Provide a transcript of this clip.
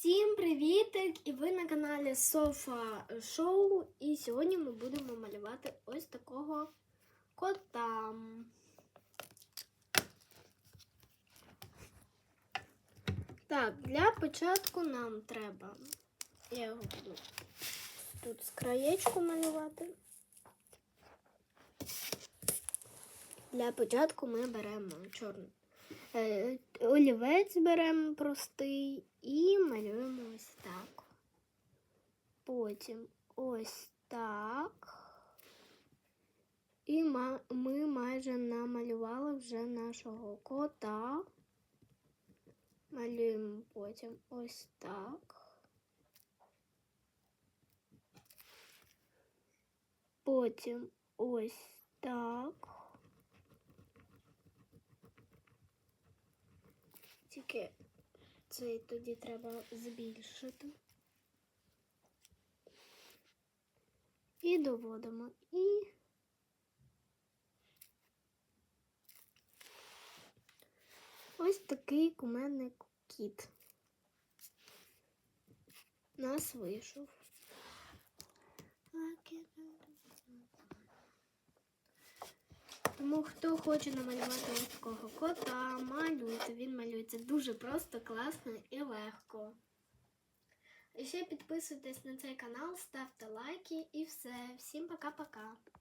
Всім привітик! І ви на каналі Софа Шоу. І сьогодні ми будемо малювати ось такого кота. Так, для початку нам треба. Я його буду тут з краєчку малювати. Для початку ми беремо чорний е, олівець беремо простий і малюємо ось так. Потім ось так. І ми майже намалювали вже нашого кота. Малюємо потім ось так. Потім ось так. Тільки цей тоді треба збільшити. І доводимо. І ось такий кумедний кіт. Нас вийшов. Тому хто хоче намалювати ось такого кота, малюйте. Він малюється дуже просто, класно і легко. І ще підписуйтесь на цей канал, ставте лайки і все. Всім пока-пока.